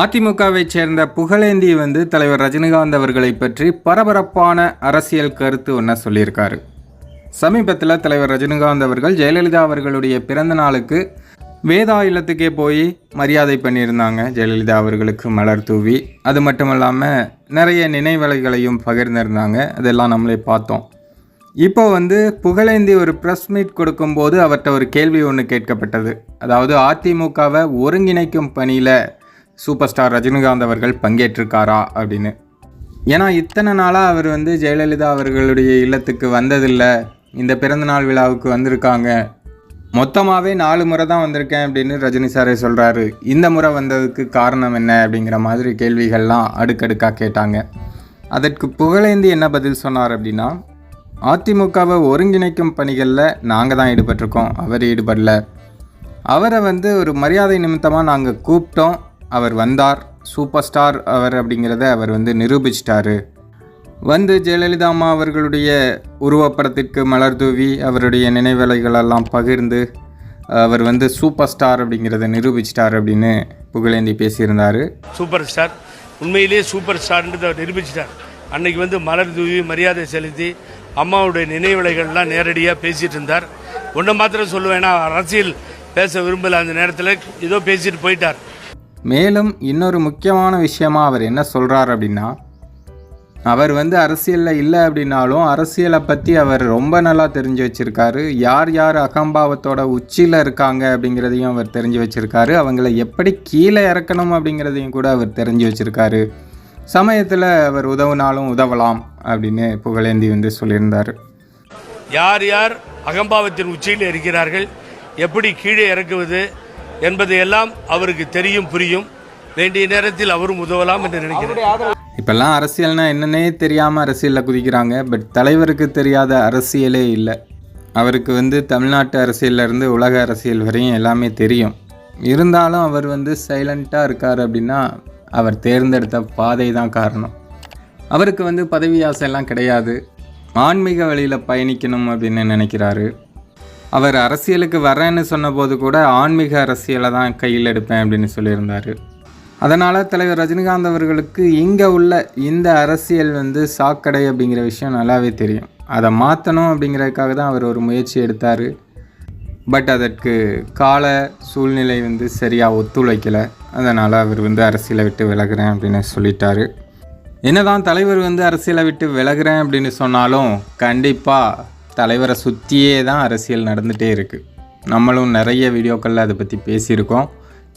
அதிமுகவை சேர்ந்த புகழேந்தி வந்து தலைவர் ரஜினிகாந்த் அவர்களை பற்றி பரபரப்பான அரசியல் கருத்து ஒன்றை சொல்லியிருக்காரு. சமீபத்தில் தலைவர் ரஜினிகாந்த் அவர்கள் ஜெயலலிதா அவர்களுடைய பிறந்த நாளுக்கு வேதா இல்லத்துக்கே போய் மரியாதை பண்ணியிருந்தாங்க. ஜெயலலிதா அவர்களுக்கு மலர் தூவி அது மட்டும் இல்லாமல் நிறைய நினைவலைகளையும் பகிர்ந்திருந்தாங்க. அதெல்லாம் நம்மளே பார்த்தோம். இப்போ வந்து புகழேந்தி ஒரு ப்ரெஸ் மீட் கொடுக்கும்போது அவர்கிட்ட ஒரு கேள்வி ஒன்று கேட்கப்பட்டது. அதாவது அதிமுகவை ஒருங்கிணைக்கும் பணியில் சூப்பர் ஸ்டார் ரஜினிகாந்த் அவர்கள் பங்கேற்றிருக்காரா அப்படின்னு. ஏன்னா இத்தனை நாளாக அவர் வந்து ஜெயலலிதா அவர்களுடைய இல்லத்துக்கு வந்ததில்லை. இந்த பிறந்தநாள் விழாவுக்கு வந்திருக்காங்க. மொத்தமாகவே நாலு முறை தான் வந்திருக்கேன் அப்படின்னு ரஜினி சாரே சொல்கிறாரு இந்த முறை வந்ததுக்கு காரணம் என்ன அப்படிங்கிற மாதிரி கேள்விகள்லாம் அடுக்கடுக்காக கேட்டாங்க. அதற்கு புகழேந்தி என்ன பதில் சொன்னார் அப்படின்னா அதிமுகவை ஒருங்கிணைக்கும் பணிகளில் நாங்கள் தான் ஈடுபட்டிருக்கோம். அவர் ஈடுபடல. அவரை வந்து ஒரு மரியாதை நிமித்தமாக நாங்கள் கூப்பிட்டோம். அவர் வந்தார். சூப்பர் ஸ்டார் அவர் அப்படிங்கிறத அவர் வந்து நிரூபிச்சிட்டாரு. வந்து ஜெயலலிதா அம்மா அவர்களுடைய உருவப்படத்திற்கு மலர் தூவி அவருடைய நினைவலைகளெல்லாம் பகிர்ந்து அவர் வந்து சூப்பர் ஸ்டார் அப்படிங்கிறத நிரூபிச்சிட்டார் அப்படின்னு புகழேந்தி பேசியிருந்தார். சூப்பர் ஸ்டார் உண்மையிலேயே சூப்பர் ஸ்டார்ன்றதை அவர் நிரூபிச்சிட்டார். அன்னைக்கு வந்து மலர் தூவி மரியாதை செலுத்தி அம்மாவுடைய நினைவலைகள்லாம் நேரடியாக பேசிகிட்டு இருந்தார். ஒன்றை மாத்திரம் சொல்லுவேன்னா அரசியல் பேச விரும்பல அந்த நேரத்தில். ஏதோ பேசிட்டு போயிட்டார். மேலும் இன்னொரு முக்கியமான விஷயமா அவர் என்ன சொல்கிறார் அப்படின்னா அவர் வந்து அரசியலில் இல்லை அப்படின்னாலும் அரசியலை பற்றி அவர் ரொம்ப நல்லா தெரிஞ்சு வச்சுருக்காரு. யார் யார் அகம்பாவத்தோட உச்சியில் இருக்காங்க அப்படிங்கிறதையும் அவர் தெரிஞ்சு வச்சுருக்காரு. அவங்கள எப்படி கீழே இறக்கணும் அப்படிங்கிறதையும் கூட அவர் தெரிஞ்சு வச்சுருக்காரு. சமயத்தில் அவர் உதவுனாலும் உதவலாம் அப்படின்னு புகழேந்தி வந்து சொல்லியிருந்தார். யார் யார் அகம்பாவத்தின் உச்சியில் இருக்கிறார்கள் எப்படி கீழே இறக்குவது என்பதையெல்லாம் அவருக்கு தெரியும் புரியும். வேண்டிய நேரத்தில் அவரும் உதவலாம் என்று நினைக்கிறேன். இப்போல்லாம் அரசியல்னா என்னன்னே தெரியாமல் அரசியலில் குதிக்கிறாங்க. பட் தலைவருக்கு தெரியாத அரசியலே இல்லை. அவருக்கு வந்து தமிழ்நாட்டு அரசியல்ல இருந்து உலக அரசியல் வரையும் எல்லாமே தெரியும். இருந்தாலும் அவர் வந்து சைலண்ட்டாக இருக்கார் அப்படின்னா அவர் தேர்ந்தெடுத்த பாதை தான் காரணம். அவருக்கு வந்து பதவி ஆசையெல்லாம் கிடையாது. ஆன்மீக வழியில் பயணிக்கணும் அப்படின்னு நினைக்கிறாரு. அவர் அரசியலுக்கு வரேன்னு சொன்னபோது கூட ஆன்மீக அரசியலை தான் கையில் எடுப்பேன் அப்படின்னு சொல்லியிருந்தார். அதனால் தலைவர் ரஜினிகாந்த் அவர்களுக்கு இங்கே உள்ள இந்த அரசியல் வந்து சாக்கடை அப்படிங்கிற விஷயம் நல்லாவே தெரியும். அதை மாற்றணும் அப்படிங்கிறதுக்காக தான் அவர் ஒரு முயற்சி எடுத்தார். பட் அதற்கு கால சூழ்நிலை வந்து சரியாக ஒத்துழைக்கலை. அதனால் அவர் வந்து அரசியலை விட்டு விலகுறேன் அப்படின்னு சொல்லிட்டாரு. என்னதான் தலைவர் வந்து அரசியலை விட்டு விலகுறேன் அப்படின்னு சொன்னாலும் கண்டிப்பாக தலைவரை சுற்றியே தான் அரசியல் நடந்துகிட்டே இருக்குது நம்மளும் நிறைய வீடியோக்களில் அதை பற்றி பேசியிருக்கோம்.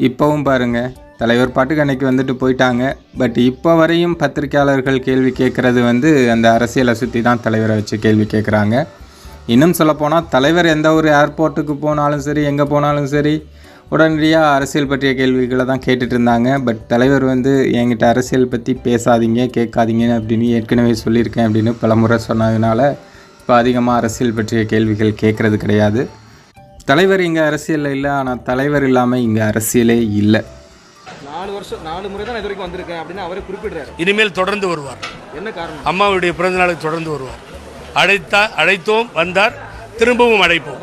இப்போவும் பாருங்கள் தலைவர் பாட்டுக்கு அன்றைக்கி வந்துட்டு போயிட்டாங்க. பட் இப்போ வரையும் பத்திரிக்கையாளர்கள் கேள்வி கேட்குறது வந்து அந்த அரசியலை சுற்றி தான் தலைவரை வச்சு கேள்வி கேட்குறாங்க. இன்னும் சொல்லப்போனால் தலைவர் எந்த ஒரு ஏர்போர்ட்டுக்கு போனாலும் சரி எங்கே போனாலும் சரி உடனடியாக அரசியல் பற்றிய கேள்விகளை தான் கேட்டுட்டு இருந்தாங்க. பட் தலைவர் வந்து என்கிட்ட அரசியல் பற்றி பேசாதீங்க கேட்காதீங்க அப்படின்னு ஏற்கனவே சொல்லியிருக்கேன் அப்படின்னு பலமுறை சொன்னதுனால இப்போ அதிகமாக அரசியல் பற்றிய கேள்விகள் கேட்குறது கிடையாது. தலைவர் இங்கே அரசியலில் இல்லை ஆனால் தலைவர் இல்லாமல் இங்கே அரசியலே இல்லை. நாலு வருஷம் நாலு முறை தான் இது வரைக்கும் வந்திருக்கேன் அப்படின்னு அவரே குறிப்பிடுறாரு. இனிமேல் தொடர்ந்து வருவார். என்ன காரணம்? அம்மாவுடைய பிறந்த நாளுக்கு தொடர்ந்து வருவார் அழைத்தா அழைத்தோம் வந்தார் திரும்பவும் அழைப்போம்.